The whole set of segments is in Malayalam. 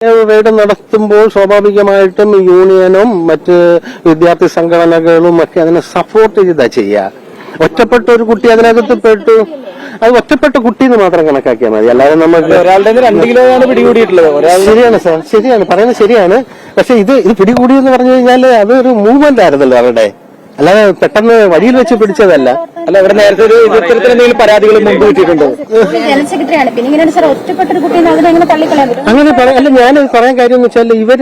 റെയ്ഡ് നടത്തുമ്പോൾ സ്വാഭാവികമായിട്ടും യൂണിയനും മറ്റ് വിദ്യാർത്ഥി സംഘടനകളും ഒക്കെ അതിനെ സപ്പോർട്ട് ചെയ്താ ചെയ്യുക ഒറ്റപ്പെട്ട ഒരു കുട്ടി അതിനകത്ത് പെട്ടു. അത് ഒറ്റപ്പെട്ട കുട്ടി എന്ന് മാത്രം കണക്കാക്കിയാൽ മതി. അല്ലാതെ നമുക്ക് ഒരാളുടെ രണ്ട് കിലോയാണ് പിടികൂടിയിട്ടുള്ളത്. ശരിയാണ് സാർ ശരിയാണ്. പറയുന്നത് ശരിയാണ്. പക്ഷെ ഇത് ഇത് പിടികൂടി എന്ന് പറഞ്ഞു കഴിഞ്ഞാൽ അതൊരു മൂവ്മെന്റ് ആയിരുന്നല്ലോ അവരുടെ. അല്ലാതെ പെട്ടെന്ന് വഴിയിൽ വെച്ച് പിടിച്ചതല്ല. അല്ല ഇവിടെ നേരത്തെ ഒരു ഇത്തരത്തിലെന്തെങ്കിലും ഇത്തരത്തിൽ എന്തെങ്കിലും പരാതികൾ മുമ്പ് കിട്ടിയിട്ടുണ്ടോ? അങ്ങനെ പറയാം അല്ല ഞാൻ പറയാൻ കാര്യം എന്ന് വെച്ചാൽ ഇവർ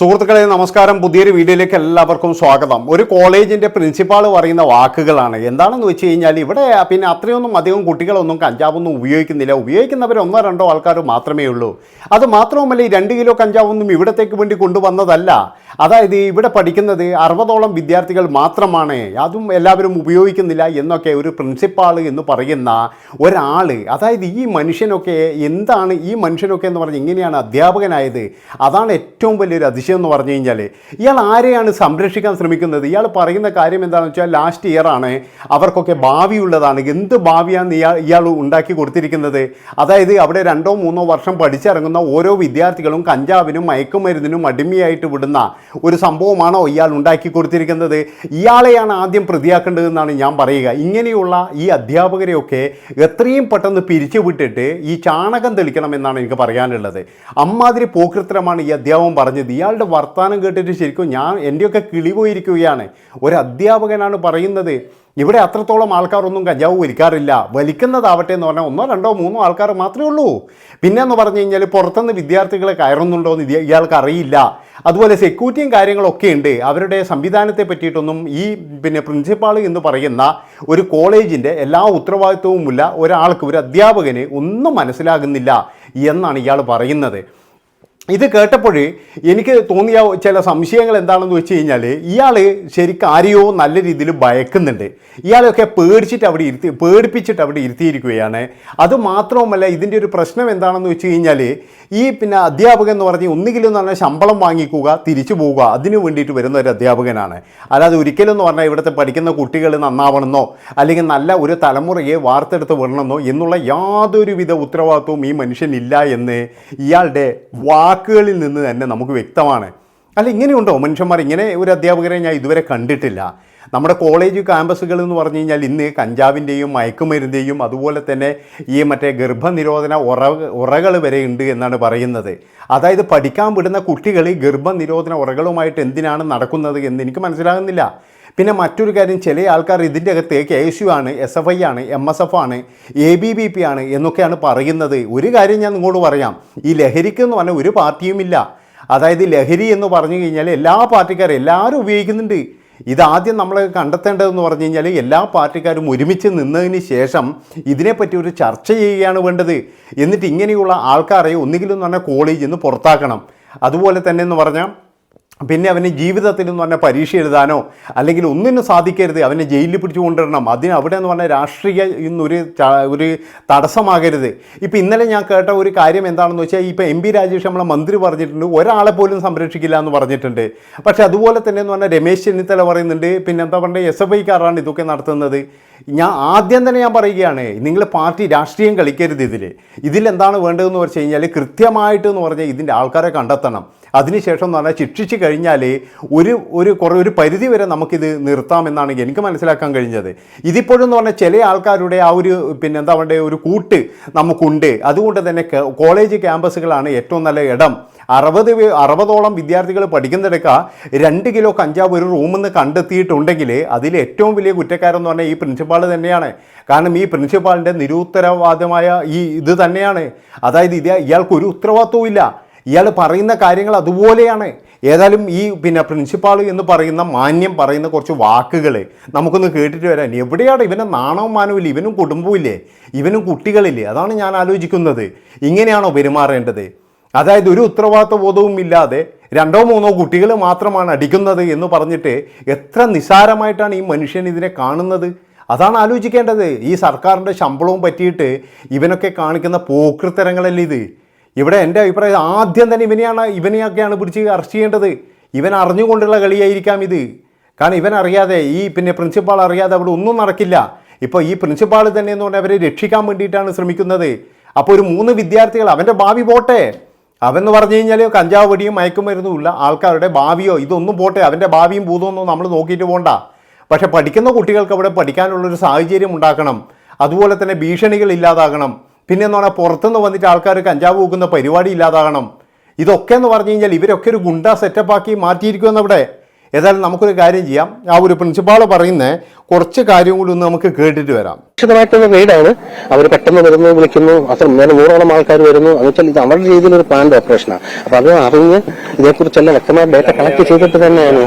സുഹൃത്തുക്കളെ നമസ്കാരം. പുതിയൊരു വീഡിയോയിലേക്ക് എല്ലാവർക്കും സ്വാഗതം. ഒരു കോളേജിന്റെ പ്രിൻസിപ്പാൾ പറയുന്ന വാക്കുകളാണ്. എന്താണെന്ന് വെച്ച് കഴിഞ്ഞാൽ ഇവിടെ പിന്നെ അത്രയൊന്നും അധികം കുട്ടികളൊന്നും കഞ്ചാവൊന്നും ഉപയോഗിക്കുന്നില്ല. ഉപയോഗിക്കുന്നവർ ഒന്നോ രണ്ടോ ആൾക്കാർ മാത്രമേ ഉള്ളൂ. അത് മാത്രവുമല്ല ഈ രണ്ട് കിലോ കഞ്ചാവൊന്നും ഇവിടത്തേക്ക് വേണ്ടി കൊണ്ടുവന്നതല്ല. അതായത് ഇവിടെ പഠിക്കുന്നത് അറുപതോളം വിദ്യാർത്ഥികൾ മാത്രമാണ്. അതും എല്ലാവരും ഉപയോഗിക്കുന്നില്ല എന്നൊക്കെ ഒരു പ്രിൻസിപ്പാൾ എന്ന് പറയുന്ന ഒരാൾ അതായത് ഈ മനുഷ്യനൊക്കെ എന്താണ് ഈ മനുഷ്യനൊക്കെ എന്ന് പറഞ്ഞ് ഇങ്ങനെയാണ് അധ്യാപകനായത്. അതാണ് ഏറ്റവും വലിയൊരു അതിശയം. എന്ന് പറഞ്ഞു കഴിഞ്ഞാൽ ഇയാൾ ആരെയാണ് സംരക്ഷിക്കാൻ ശ്രമിക്കുന്നത്? ഇയാൾ പറയുന്ന കാര്യം എന്താണെന്ന് വെച്ചാൽ ലാസ്റ്റ് ഇയർ ആണ്. അവർക്കൊക്കെ ഭാവിയുള്ളതാണ് എന്ത് ഭാവിയാണ് ഇയാൾ ഇയാൾ ഉണ്ടാക്കി കൊടുത്തിരിക്കുന്നത്? അതായത് അവിടെ രണ്ടോ മൂന്നോ വർഷം പഠിച്ചിറങ്ങുന്ന ഓരോ വിദ്യാർത്ഥികളും കഞ്ചാവിനും മയക്കുമരുന്നിനും അടിമയായിട്ട് വിടുന്ന ഒരു സംഭവമാണോ ഇയാൾ ഉണ്ടാക്കി കൊടുത്തിരിക്കുന്നത്? ഇയാളെയാണ് ആദ്യം പ്രതിയാക്കേണ്ടതെന്നാണ് ഞാൻ പറയുക. ഇങ്ങനെയുള്ള ഈ അധ്യാപകരെയൊക്കെ എത്രയും പെട്ടെന്ന് പിരിച്ചുവിട്ടിട്ട് ഈ ചാണകം തെളിക്കണമെന്നാണ് എനിക്ക് പറയാനുള്ളത്. അമ്മാതിരി പോക്കൃത്തരമാണ് ഈ അധ്യാപകൻ പറഞ്ഞത്. ഇയാളുടെ വർത്തമാനം കേട്ടിട്ട് ശരിക്കും ഞാൻ എന്റെയൊക്കെ കിളി പോയിരിക്കുകയാണ്. ഒരു അധ്യാപകനാണ് പറയുന്നത് ഇവിടെ അത്രത്തോളം ആൾക്കാരൊന്നും കഞ്ചാവ് വലിക്കാറില്ല. വലിക്കുന്നതാവട്ടെ എന്ന് പറഞ്ഞാൽ ഒന്നോ രണ്ടോ മൂന്നോ ആൾക്കാർ മാത്രമേ ഉള്ളൂ. പിന്നെ എന്ന് പറഞ്ഞു കഴിഞ്ഞാൽ പുറത്തുനിന്ന് വിദ്യാർത്ഥികളെ കയറുന്നുണ്ടോ എന്ന് ഇയാൾക്ക് അറിയില്ല. അതുപോലെ സെക്യൂരിറ്റിയും കാര്യങ്ങളൊക്കെ ഉണ്ട്. അവരുടെ സംവിധാനത്തെ പറ്റിയിട്ടൊന്നും ഈ പിന്നെ പ്രിൻസിപ്പാൾ എന്ന് പറയുന്ന ഒരു കോളേജിന്റെ എല്ലാ ഉത്തരവാദിത്വവുമില്ല ഒരാൾക്ക് ഒരു അധ്യാപകന് ഒന്നും മനസ്സിലാകുന്നില്ല എന്നാണ് ഇയാൾ പറയുന്നത്. ഇത് കേട്ടപ്പോൾ എനിക്ക് തോന്നിയ ചില സംശയങ്ങൾ എന്താണെന്ന് വെച്ച് കഴിഞ്ഞാൽ ഇയാൾ ശരിക്കും ആരെയോ നല്ല രീതിയിൽ ഭയക്കുന്നുണ്ട്. ഇയാളൊക്കെ പേടിച്ചിട്ട് അവിടെ ഇരുത്തി പേടിപ്പിച്ചിട്ട് അവിടെ ഇരുത്തിയിരിക്കുകയാണ്. അത് മാത്രവുമല്ല ഇതിന്റെ ഒരു പ്രശ്നം എന്താണെന്ന് വെച്ച് കഴിഞ്ഞാൽ ഈ പിന്നെ അധ്യാപകൻ എന്ന് പറഞ്ഞ് ഒന്നുകിലും പറഞ്ഞാൽ ശമ്പളം വാങ്ങിക്കുക തിരിച്ചു പോവുക അതിനു വേണ്ടിയിട്ട് വരുന്ന ഒരു അധ്യാപകനാണ്. അല്ലാതെ ഒരിക്കലും എന്ന് പറഞ്ഞാൽ ഇവിടുത്തെ പഠിക്കുന്ന കുട്ടികൾ നന്നാവണമെന്നോ അല്ലെങ്കിൽ നല്ല ഒരു തലമുറയെ വാർത്തെടുത്ത് വിടണമെന്നോ എന്നുള്ള യാതൊരുവിധ ഉത്തരവാദിത്വവും ഈ മനുഷ്യനില്ല എന്ന് ഇയാളുടെ വാക്കുകളിൽ നിന്ന് തന്നെ നമുക്ക് വ്യക്തമാണ്. അല്ല ഇങ്ങനെയുണ്ടോ? മനുഷ്യന്മാർ ഇങ്ങനെ ഒരു അധ്യാപകരെ ഞാൻ ഇതുവരെ കണ്ടിട്ടില്ല. നമ്മുടെ കോളേജ് ക്യാമ്പസുകൾ എന്ന് പറഞ്ഞു കഴിഞ്ഞാൽ ഇന്ന് കഞ്ചാവിന്റെയും മയക്കുമരുന്നിന്റെയും അതുപോലെ തന്നെ ഈ മറ്റേ ഗർഭനിരോധന ഉറ ഉറകൾ വരെ ഉണ്ട് എന്നാണ് പറയുന്നത്. അതായത് പഠിക്കാൻ വിടുന്ന കുട്ടികൾ ഗർഭനിരോധന ഉറകളുമായിട്ട് എന്തിനാണ് നടക്കുന്നത് എന്ന് എനിക്ക് മനസ്സിലാകുന്നില്ല. പിന്നെ മറ്റൊരു കാര്യം ചില ആൾക്കാർ ഇതിന്റെ അകത്ത് കെ എസ് യു ആണ് എസ് എഫ് ഐ ആണ് എം എസ് എഫ് ആണ് എ ബി ബി പി ആണ് എന്നൊക്കെയാണ് പറയുന്നത്. ഒരു കാര്യം ഞാൻ നിങ്ങളോട് പറയാം. ഈ ലഹരിക്ക് എന്ന് പറഞ്ഞാൽ ഒരു പാർട്ടിയുമില്ല അതായത് ലഹരി എന്ന് പറഞ്ഞു കഴിഞ്ഞാൽ എല്ലാ പാർട്ടിക്കാരും എല്ലാവരും ഉപയോഗിക്കുന്നുണ്ട്. ഇതാദ്യം നമ്മൾ കണ്ടെത്തേണ്ടതെന്ന് പറഞ്ഞു കഴിഞ്ഞാൽ എല്ലാ പാർട്ടിക്കാരും ഒരുമിച്ച് നിന്നതിന് ശേഷം ഇതിനെപ്പറ്റി ഒരു ചർച്ച ചെയ്യുകയാണ് വേണ്ടത്. എന്നിട്ട് ഇങ്ങനെയുള്ള ആൾക്കാരെ ഒന്നുകിലും എന്ന് പറഞ്ഞാൽ കോളേജിൽ നിന്ന് പുറത്താക്കണം. അതുപോലെ തന്നെ എന്ന് പറഞ്ഞാൽ പിന്നെ അവന് ജീവിതത്തിൽ എന്ന് പറഞ്ഞാൽ പരീക്ഷ എഴുതാനോ അല്ലെങ്കിൽ ഒന്നിനും സാധിക്കരുത്. അവനെ ജയിലിൽ പിടിച്ചു കൊണ്ടുവരണം. അതിന് അവിടെ എന്ന് പറഞ്ഞാൽ രാഷ്ട്രീയ ഇന്നൊരു ഒരു തടസ്സമാകരുത്. ഇപ്പോൾ ഇന്നലെ ഞാൻ കേട്ട ഒരു കാര്യം എന്താണെന്ന് വെച്ചാൽ ഇപ്പോൾ എം പി രാജേഷ് നമ്മളെ മന്ത്രി പറഞ്ഞിട്ടുണ്ട്. ഒരാളെ പോലും സംരക്ഷിക്കില്ല എന്ന് പറഞ്ഞിട്ടുണ്ട്. പക്ഷേ അതുപോലെ തന്നെ എന്ന് പറഞ്ഞാൽ രമേശ് ചെന്നിത്തല പറയുന്നുണ്ട്. പിന്നെ എന്താ പറയുക എസ് എഫ് ഐക്കാരാണ് ഇതൊക്കെ നടത്തുന്നത്. ഞാൻ ആദ്യം തന്നെ ഞാൻ പറയുകയാണ് നിങ്ങൾ പാർട്ടി രാഷ്ട്രീയം കളിക്കരുത് ഇതിൽ ഇതിലെന്താണ് വേണ്ടതെന്ന് വെച്ച് കഴിഞ്ഞാൽ കൃത്യമായിട്ട് എന്ന് പറഞ്ഞാൽ ഇതിന്റെ ആൾക്കാരെ കണ്ടെത്തണം. അതിനുശേഷം എന്ന് പറഞ്ഞാൽ ശിക്ഷിച്ച് കഴിഞ്ഞാൽ ഒരു ഒരു കുറേ ഒരു പരിധി വരെ നമുക്കിത് നിർത്താമെന്നാണ് എനിക്ക് മനസ്സിലാക്കാൻ കഴിഞ്ഞത്. ഇതിപ്പോഴും എന്ന് പറഞ്ഞാൽ ചില ആൾക്കാരുടെ ആ ഒരു പിന്നെ എന്താ പറയുക ഒരു കൂട്ട് നമുക്കുണ്ട്. അതുകൊണ്ട് തന്നെ കോളേജ് ക്യാമ്പസുകളാണ് ഏറ്റവും നല്ല ഇടം. അറുപത് അറുപതോളം വിദ്യാർത്ഥികൾ പഠിക്കുന്നിടക്ക രണ്ട് കിലോ കഞ്ചാവ് ഒരു റൂമിൽ നിന്ന് കണ്ടെത്തിയിട്ടുണ്ടെങ്കിൽ അതിൽ ഏറ്റവും വലിയ കുറ്റക്കാരെന്ന് പറഞ്ഞാൽ ഈ പ്രിൻസിപ്പാൾ തന്നെയാണ്. കാരണം ഈ പ്രിൻസിപ്പാളിന്റെ നിരുത്തരവാദമായ ഈ ഇത് തന്നെയാണ്. അതായത് ഇത് ഇയാൾക്ക് ഒരു ഉത്തരവാദിത്വവും ഇല്ല. ഇയാൾ പറയുന്ന കാര്യങ്ങൾ അതുപോലെയാണ്. ഏതായാലും ഈ പിന്നെ പ്രിൻസിപ്പാൾ എന്ന് പറയുന്ന മാന്യം പറയുന്ന കുറച്ച് വാക്കുകൾ നമുക്കൊന്ന് കേട്ടിട്ട് വരാൻ എവിടെയാണ് ഇവനെ നാണവും മാനവും ഇവനും കുടുംബവും ഇല്ലേ? ഇവനും കുട്ടികളില്ലേ? അതാണ് ഞാൻ ആലോചിക്കുന്നത്. ഇങ്ങനെയാണോ പെരുമാറേണ്ടത്? അതായത് ഒരു ഉത്തരവാദിത്വ ബോധവും ഇല്ലാതെ രണ്ടോ മൂന്നോ കുട്ടികൾ മാത്രമാണ് അടിക്കുന്നത് എന്ന് പറഞ്ഞിട്ട് എത്ര നിസാരമായിട്ടാണ് ഈ മനുഷ്യൻ ഇതിനെ കാണുന്നത്? അതാണ് ആലോചിക്കേണ്ടത്. ഈ സർക്കാരിന്റെ ശമ്പളവും പറ്റിയിട്ട് ഇവനൊക്കെ കാണിക്കുന്ന പോക്കൃത്തരങ്ങളല്ലേ ഇത്? ഇവിടെ എന്റെ അഭിപ്രായം ആദ്യം തന്നെ ഇവനെയാണ് ഇവനെയൊക്കെയാണ് പിടിച്ച് അറസ്റ്റ് ചെയ്യേണ്ടത്. ഇവൻ അറിഞ്ഞുകൊണ്ടുള്ള കളിയായിരിക്കാം ഇത്. കാരണം ഇവൻ അറിയാതെ ഈ പിന്നെ പ്രിൻസിപ്പാൾ അറിയാതെ അവിടെ ഒന്നും നടക്കില്ല. ഇപ്പോൾ ഈ പ്രിൻസിപ്പാൾ തന്നെ എന്ന് പറഞ്ഞാൽ അവരെ രക്ഷിക്കാൻ വേണ്ടിയിട്ടാണ് ശ്രമിക്കുന്നത്. അപ്പോൾ ഒരു മൂന്ന് വിദ്യാർത്ഥികൾ അവന്റെ ഭാവി പോട്ടെ. അവെന്ന് പറഞ്ഞു കഴിഞ്ഞാൽ കഞ്ചാവ് പൊടിയും മയക്കുമരുന്നും ഇല്ല ആൾക്കാരുടെ ഭാവിയോ ഇതൊന്നും പോട്ടെ. അവന്റെ ഭാവിയും ഭൂതമൊന്നും നമ്മൾ നോക്കിയിട്ട് പോകണ്ട പക്ഷേ പഠിക്കുന്ന കുട്ടികൾക്ക് അവിടെ പഠിക്കാനുള്ളൊരു സാഹചര്യം ഉണ്ടാക്കണം. അതുപോലെ തന്നെ ഭീഷണികൾ ഇല്ലാതാകണം. പിന്നെ എന്ന് പറഞ്ഞാൽ പുറത്തുനിന്ന് വന്നിട്ട് ആൾക്കാർ കഞ്ചാവ് പൂക്കുന്ന പരിപാടി ഇല്ലാതാകണം. ഇതൊക്കെ എന്ന് പറഞ്ഞു കഴിഞ്ഞാൽ ഇവരൊക്കെ ഒരു ഗുണ്ട സെറ്റപ്പാക്കി മാറ്റിയിരിക്കുമെന്ന് അവിടെ. ഏതായാലും നമുക്കൊരു കാര്യം ചെയ്യാം. ആ ഒരു പ്രിൻസിപ്പാൾ പറയുന്ന കുറച്ച് കാര്യം കൂടി ഒന്ന് നമുക്ക് കേട്ടിട്ട് വരാം. വിശദമായിട്ടുള്ള റെയ്ഡാണ് അവർ പെട്ടെന്ന് വരുന്നു വിളിക്കുന്നു. അത്ര നേരെ നൂറോളം ആൾക്കാർ വരുന്നു. എന്ന് വെച്ചാൽ ഇത് അവരുടെ രീതിയിൽ ഒരു പ്ലാൻഡ് ഓപ്പറേഷനാണ് അപ്പൊ അത് അറിഞ്ഞ് ഇതേക്കുറിച്ചെല്ലാം വ്യക്തമായ ഡേറ്റ കളക്ട് ചെയ്തിട്ട് തന്നെയാണ്.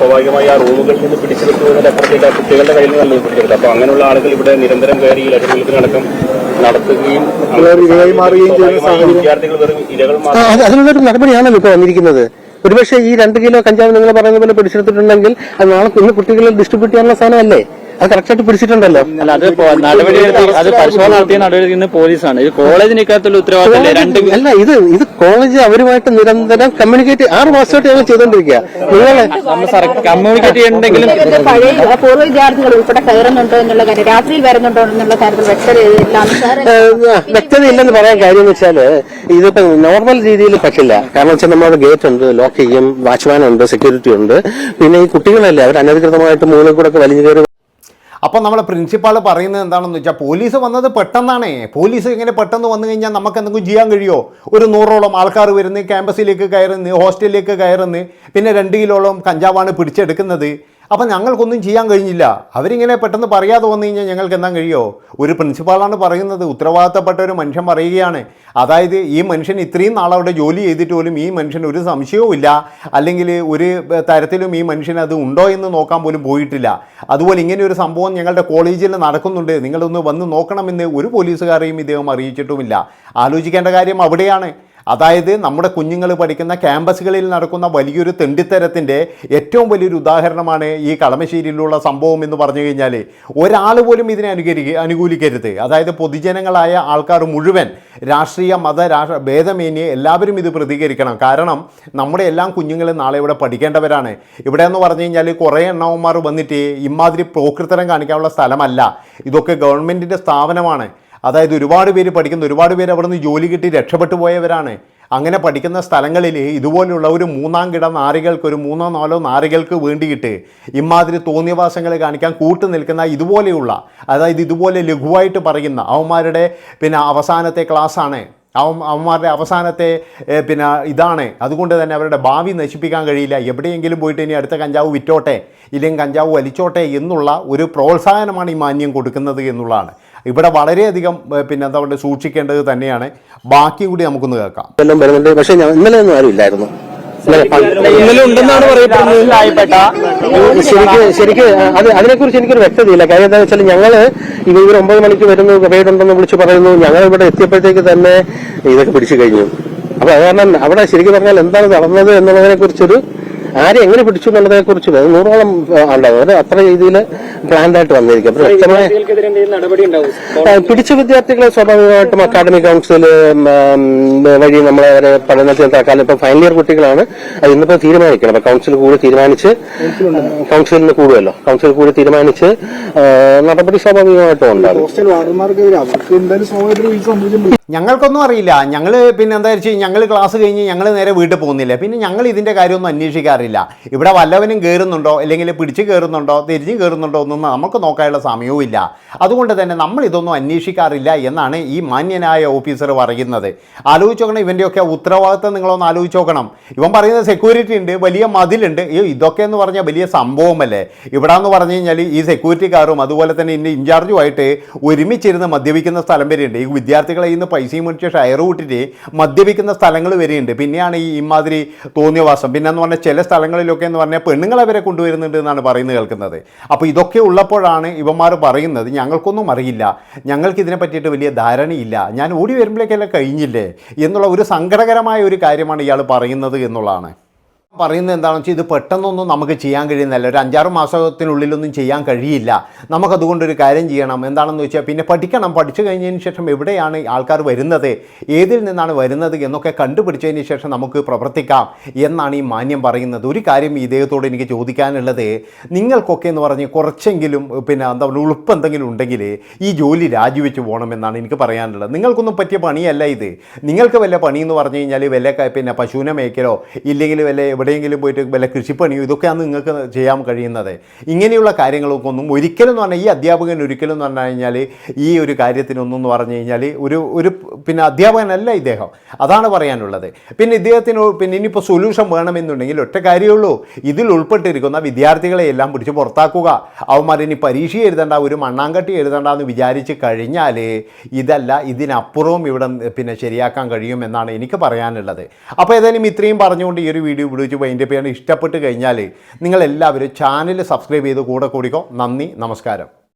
സ്വാഭാവികമായി ആ റൂമുകളിൽ നിന്ന് പിടിച്ചെടുക്കുന്നതിന്റെ കുട്ടികളുടെ കയ്യിൽ നിന്ന് നല്ല അപ്പൊ അങ്ങനെയുള്ള ആളുകൾ ഇവിടെ നിരന്തരം കയറി ഈ ലഹരിവിൽപ്പനടക്കം നടത്തുകയും ഇരയായി മാറുകയും ചെയ്യുന്ന അതിനുള്ളൊരു നടപടിയാണല്ലോ ഇപ്പൊ വന്നിരിക്കുന്നത്. ഒരുപക്ഷെ ഈ രണ്ട് കിലോ കഞ്ചാവ് നിങ്ങൾ പറയുന്ന പോലെ പിടിച്ചെടുത്തിട്ടുണ്ടെങ്കിൽ അത് നാളെ ഇന്ന് കുട്ടികളിൽ ഡിസ്ട്രിബ്യൂട്ട് ചെയ്യാനുള്ള സാധനമല്ലേ? അത് കറക്റ്റായിട്ട് പിടിച്ചിട്ടുണ്ടല്ലോ. അല്ല അത് നടപടി അത് പരിശോധന നടത്തിയ നടപടി പോലീസാണ്. ഇത് കോളേജിന് ഉത്തരവാദിത്തം ഉത്തരവാദിത്തമല്ലേ രണ്ട് അല്ല ഇത് ഇത് കോളേജ് അവരുമായിട്ട് നിരന്തരം കമ്മ്യൂണിക്കേറ്റ് ആറ് മാസമായിട്ട് ഞങ്ങൾ ചെയ്തോണ്ടിരിക്കുക നിങ്ങളെ കമ്മ്യൂണിക്കേറ്റ് ചെയ്യണമെങ്കിലും പഴയ പൂർവ വിദ്യാർത്ഥികൾ ഉൾപ്പെടെ കയറുന്നുണ്ടോ എന്നുള്ള കാര്യം രാത്രിയിൽ വരുന്നുണ്ടോ എന്നുള്ള കാര്യത്തിൽ വ്യക്തത ഇല്ലെന്ന് പറയാൻ കാര്യം എന്ന് വെച്ചാൽ ഇതിപ്പോ നോർമൽ രീതിയിൽ പറ്റില്ല. കാരണം വെച്ചാൽ നമ്മുടെ ഗേറ്റ് ഉണ്ട് ലോക്ക് ചെയ്യും വാച്ച്മാൻ ഉണ്ട് സെക്യൂരിറ്റി ഉണ്ട്. പിന്നെ ഈ കുട്ടികളല്ലേ അവർ അനധികൃതമായിട്ട് മുകളിൽ കൂടെ ഒക്കെ വലിഞ്ഞു കയറി അപ്പോൾ നമ്മളെ പ്രിൻസിപ്പാൾ പറയുന്നത് എന്താണെന്ന് വെച്ചാൽ പോലീസ് വന്നത് പെട്ടെന്നാണേ. പോലീസ് ഇങ്ങനെ പെട്ടെന്ന് വന്നു കഴിഞ്ഞാൽ നമുക്ക് എന്തെങ്കിലും ചെയ്യാൻ കഴിയുമോ ഒരു നൂറോളം ആൾക്കാർ വരുന്നു ക്യാമ്പസിലേക്ക് കയറുന്നു ഹോസ്റ്റലിലേക്ക് കയറുന്നു പിന്നെ രണ്ട് കിലോളം കഞ്ചാവാണ് പിടിച്ചെടുക്കുന്നത്. അപ്പം ഞങ്ങൾക്കൊന്നും ചെയ്യാൻ കഴിഞ്ഞില്ല. അവരിങ്ങനെ പെട്ടെന്ന് പറയാതെ വന്നു കഴിഞ്ഞാൽ ഞങ്ങൾക്ക് എന്താ കഴിയുമോ ഒരു പ്രിൻസിപ്പാളാണ് പറയുന്നത് ഉത്തരവാദിത്തപ്പെട്ട ഒരു മനുഷ്യൻ പറയുകയാണ്. അതായത് ഈ മനുഷ്യൻ ഇത്രയും നാളവിടെ ജോലി ചെയ്തിട്ട് പോലും ഈ മനുഷ്യൻ ഒരു സംശയവുമില്ല അല്ലെങ്കിൽ ഒരു തരത്തിലും ഈ മനുഷ്യൻ അത് ഉണ്ടോ എന്ന് നോക്കാൻ പോലും പോയിട്ടില്ല. അതുപോലെ ഇങ്ങനെ ഒരു സംഭവം ഞങ്ങളുടെ കോളേജിൽ നടക്കുന്നുണ്ട്. നിങ്ങളൊന്ന് വന്ന് നോക്കണമെന്ന് ഒരു പോലീസുകാരെയും ഇദ്ദേഹം അറിയിച്ചിട്ടുമില്ല. ആലോചിക്കേണ്ട കാര്യം അവിടെയാണ്. അതായത് നമ്മുടെ കുഞ്ഞുങ്ങൾ പഠിക്കുന്ന ക്യാമ്പസുകളിൽ നടക്കുന്ന വലിയൊരു തെണ്ടിത്തരത്തിന്റെ ഏറ്റവും വലിയൊരു ഉദാഹരണമാണ് ഈ കളമശ്ശേരിയിലുള്ള സംഭവം എന്ന് പറഞ്ഞു കഴിഞ്ഞാൽ ഒരാൾ പോലും ഇതിനെ അനുകരിക്ക അനുകൂലിക്കരുത്. അതായത് പൊതുജനങ്ങളായ ആൾക്കാർ മുഴുവൻ രാഷ്ട്രീയ മത രാഷ്ട്ര ഭേദമേന്യെ എല്ലാവരും ഇത് പ്രതികരിക്കണം. കാരണം നമ്മുടെ എല്ലാം കുഞ്ഞുങ്ങൾ നാളെ ഇവിടെ പഠിക്കേണ്ടവരാണ്. ഇവിടെ എന്ന് പറഞ്ഞു കഴിഞ്ഞാൽ കുറേ എണ്ണവന്മാർ വന്നിട്ട് ഇമാതിരി പ്രോകൃതരം കാണിക്കാനുള്ള സ്ഥലമല്ല. ഇതൊക്കെ ഗവൺമെന്റിന്റെ സ്ഥാപനമാണ്. അതായത് ഒരുപാട് പേര് പഠിക്കുന്ന ഒരുപാട് പേര് അവിടെ നിന്ന് ജോലി കിട്ടി രക്ഷപ്പെട്ടു പോയവരാണ്. അങ്ങനെ പഠിക്കുന്ന സ്ഥലങ്ങളിൽ ഇതുപോലുള്ള ഒരു മൂന്നാം കിട നാരികൾക്ക് ഒരു മൂന്നോ നാലോ നാരികൾക്ക് വേണ്ടിയിട്ട് ഇമാതിരി തോന്നിയവാസങ്ങൾ കാണിക്കാൻ കൂട്ടു നിൽക്കുന്ന ഇതുപോലെയുള്ള അതായത് ഇതുപോലെ ലഘുവായിട്ട് പറയുന്ന അവന്മാരുടെ പിന്നെ അവസാനത്തെ ക്ലാസ്സാണ്. അവ അവന്മാരുടെ അവസാനത്തെ പിന്നെ ഇതാണ്. അതുകൊണ്ട് തന്നെ അവരുടെ ഭാവി നശിപ്പിക്കാൻ കഴിയില്ല. എവിടെയെങ്കിലും പോയിട്ട് ഇനി അടുത്ത കഞ്ചാവ് വിറ്റോട്ടെ ഇല്ലെങ്കിൽ കഞ്ചാവ് വലിച്ചോട്ടെ എന്നുള്ള ഒരു പ്രോത്സാഹനമാണ് ഈ മാന്യം കൊടുക്കുന്നത് എന്നുള്ളതാണ്. ഇവിടെ വളരെയധികം പിന്നെ എന്താ പറയുക സൂക്ഷിക്കേണ്ടത് തന്നെയാണ്. ബാക്കി കൂടി നമുക്കൊന്ന് കേൾക്കാം. പക്ഷെ ഞാൻ- ഇന്നലെ ഒന്നും ആരും ഇല്ലായിരുന്നു. ഇന്നലെ ഉണ്ടെന്നാണ് പറയപ്പെടുന്നത്. ശരിക്ക് ശരിക്ക് അത് അതിനെക്കുറിച്ച് എനിക്കൊരു വ്യക്തതയില്ല. കാര്യം എന്താണെന്ന് വെച്ചാൽ ഞങ്ങൾ ഇവ ഇവർ ഒമ്പത് മണിക്ക് വരുന്നു റെയ്ഡ് ഉണ്ടെന്ന് വിളിച്ച് പറയുന്നു. ഞങ്ങൾ ഇവിടെ എത്തിയപ്പോഴത്തേക്ക് തന്നെ ഇതൊക്കെ പിടിച്ചു കഴിഞ്ഞു. അപ്പൊ അത് കാരണം അവിടെ ശരിക്കും പറഞ്ഞാൽ എന്താണ് നടന്നത് എന്നുള്ളതിനെ കുറിച്ചൊരു ആരെ എങ്ങനെ പിടിച്ചു എന്നുള്ളതിനെ കുറിച്ച് നൂറോളം ഉണ്ടാവും അത് അത്ര രീതിയിൽ പ്ലാൻഡ് ആയിട്ട് വന്നിരിക്കും. വ്യക്തമായ പിടിച്ച വിദ്യാർത്ഥികളെ സ്വാഭാവികമായിട്ടും അക്കാഡമിക് കൗൺസിൽ വഴി നമ്മളെ അവരെ പഠനത്തിൽ താക്കാലം ഇപ്പൊ ഫൈനൽ ഇയർ കുട്ടികളാണ്. അത് ഇന്നിപ്പോ തീരുമാനിക്കണം. അപ്പൊ കൗൺസിൽ കൂടി തീരുമാനിച്ച് കൗൺസിലിന് കൂടുമല്ലോ കൗൺസിൽ കൂടി തീരുമാനിച്ച് നടപടി സ്വാഭാവികമായിട്ടും ഉണ്ടാകും. ഞങ്ങൾക്കൊന്നും അറിയില്ല. ഞങ്ങൾ പിന്നെ എന്താ വെച്ചാൽ ഞങ്ങൾ ക്ലാസ് കഴിഞ്ഞ് ഞങ്ങൾ നേരെ വീട്ടിൽ പോകുന്നില്ല. പിന്നെ ഞങ്ങൾ ഇതിന്റെ കാര്യമൊന്നും അന്വേഷിക്കാറില്ല. ഇവിടെ വല്ലവനും കയറുന്നുണ്ടോ അല്ലെങ്കിൽ പിടിച്ച് കയറുന്നുണ്ടോ തിരിഞ്ഞ് കയറുന്നുണ്ടോ ഒന്നും നമുക്ക് നോക്കാനുള്ള സമയവും ഇല്ല. അതുകൊണ്ട് തന്നെ നമ്മൾ ഇതൊന്നും അന്വേഷിക്കാറില്ല എന്നാണ് ഈ മാന്യനായ ഓഫീസർ പറയുന്നത്. ആലോചിച്ച് നോക്കണം ഇവന്റെയൊക്കെ ഉത്തരവാദിത്തം നിങ്ങളൊന്ന് ആലോചിച്ച് നോക്കണം. ഇവൻ പറയുന്നത് സെക്യൂരിറ്റി ഉണ്ട് വലിയ മതിലുണ്ട്. ഇതൊക്കെ എന്ന് പറഞ്ഞാൽ വലിയ സംഭവമല്ലേ? ഇവിടെ എന്ന് പറഞ്ഞു കഴിഞ്ഞാൽ ഈ സെക്യൂരിറ്റിക്കാരും അതുപോലെ തന്നെ ഇൻചാർജുമായിട്ട് ഒരുമിച്ചിരുന്ന് മദ്യപിക്കുന്ന സ്ഥലം വരെയുണ്ട്. ഈ വിദ്യാർത്ഥികളെ ഇന്ന് പൈസയും മേടിച്ച് ഷെയർ കൂട്ടിയിട്ട് മദ്യപിക്കുന്ന സ്ഥലങ്ങൾ വരെയുണ്ട്. പിന്നെയാണ് ഈ ഇമാതിരി തോന്നിയവാസം. പിന്നെ എന്ന് പറഞ്ഞാൽ ചില സ്ഥലങ്ങളിലൊക്കെ എന്ന് പറഞ്ഞാൽ പെണ്ണുങ്ങളെ വരെ കൊണ്ടുവരുന്നുണ്ട് എന്നാണ് പറയുന്നത് കേൾക്കുന്നത്. അപ്പോൾ ഇതൊക്കെ ഉള്ളപ്പോഴാണ് ഇവന്മാർ പറയുന്നത് ഞങ്ങൾക്കൊന്നും അറിയില്ല. ഞങ്ങൾക്ക് ഇതിനെ പറ്റിയിട്ട് വലിയ ധാരണയില്ല. ഞാൻ ഓടി വരുമ്പോഴേക്കെല്ലാം കഴിഞ്ഞില്ലേ? എന്നുള്ള ഒരു സങ്കടകരമായ ഒരു കാര്യമാണ് ഇയാൾ പറയുന്നത് എന്നുള്ളതാണ്. പറയുന്നത് എന്താണെന്ന് വെച്ചാൽ ഇത് പെട്ടെന്നൊന്നും നമുക്ക് ചെയ്യാൻ കഴിയുന്നില്ല ഒരു അഞ്ചാറ് മാസത്തിനുള്ളിലൊന്നും ചെയ്യാൻ കഴിയില്ല. നമുക്കതുകൊണ്ടൊരു കാര്യം ചെയ്യണം. എന്താണെന്ന് വെച്ചാൽ പിന്നെ പഠിക്കണം. പഠിച്ചു കഴിഞ്ഞതിന് ശേഷം എവിടെയാണ് ആൾക്കാർ വരുന്നത്? ഏതിൽ നിന്നാണ് വരുന്നത്? എന്നൊക്കെ കണ്ടുപിടിച്ചതിന് ശേഷം നമുക്ക് പ്രവർത്തിക്കാം എന്നാണ് ഈ മാന്യം പറയുന്നത്. ഒരു കാര്യം ഇദ്ദേഹത്തോട് എനിക്ക് ചോദിക്കാനുള്ളത്. നിങ്ങൾക്കൊക്കെ എന്ന് പറഞ്ഞ് കുറച്ചെങ്കിലും പിന്നെ എന്താ പറയുക ഉളുപ്പ് എന്തെങ്കിലും ഉണ്ടെങ്കിൽ ഈ ജോലി രാജിവെച്ച് പോകണമെന്നാണ് എനിക്ക് പറയാനുള്ളത്. നിങ്ങൾക്കൊന്നും പറ്റിയ പണിയല്ല ഇത്. നിങ്ങൾക്ക് വല്ല പണി എന്ന് പറഞ്ഞു കഴിഞ്ഞാൽ വല്ല പിന്നെ പശുവിനെ മേക്കലോ ഇല്ലെങ്കിൽ വല്ല എവിടെയെങ്കിലും പോയിട്ട് വല്ല കൃഷിപ്പണിയോ ഇതൊക്കെയാണ് നിങ്ങൾക്ക് ചെയ്യാൻ കഴിയുന്നത്. ഇങ്ങനെയുള്ള കാര്യങ്ങളൊക്കെ ഒന്നും ഒരിക്കലും എന്ന് പറഞ്ഞാൽ ഈ അധ്യാപകൻ ഒരിക്കലും എന്ന് പറഞ്ഞു കഴിഞ്ഞാൽ ഈ ഒരു കാര്യത്തിനൊന്നും എന്ന് പറഞ്ഞു കഴിഞ്ഞാൽ ഒരു ഒരു പിന്നെ അധ്യാപകനല്ല ഇദ്ദേഹം. അതാണ് പറയാനുള്ളത്. പിന്നെ ഇദ്ദേഹത്തിന് പിന്നെ ഇനിയിപ്പോൾ സൊല്യൂഷൻ വേണമെന്നുണ്ടെങ്കിൽ ഒറ്റ കാര്യമുള്ളൂ ഇതിൽ ഉൾപ്പെട്ടിരിക്കുന്ന വിദ്യാർത്ഥികളെ എല്ലാം പിടിച്ച് പുറത്താക്കുക. അവന്മാർ ഇനി പരീക്ഷ എഴുതണ്ട ഒരു മണ്ണാങ്കട്ടി എഴുതണ്ട എന്ന് വിചാരിച്ച് കഴിഞ്ഞാൽ ഇതല്ല ഇതിനപ്പുറവും ഇവിടെ പിന്നെ ശരിയാക്കാൻ കഴിയുമെന്നാണ് എനിക്ക് പറയാനുള്ളത്. അപ്പോൾ ഏതായാലും ഇത്രയും പറഞ്ഞുകൊണ്ട് ഈ ഒരു വീഡിയോ വിളിച്ച് വൈൻഡപ്പ് ചെയ്യാൻ ഇഷ്ടപ്പെട്ട് കഴിഞ്ഞാൽ നിങ്ങളെല്ലാവരും ചാനൽ സബ്സ്ക്രൈബ് ചെയ്ത് കൂടെ കൂടിക്കോ. നന്ദി നമസ്കാരം.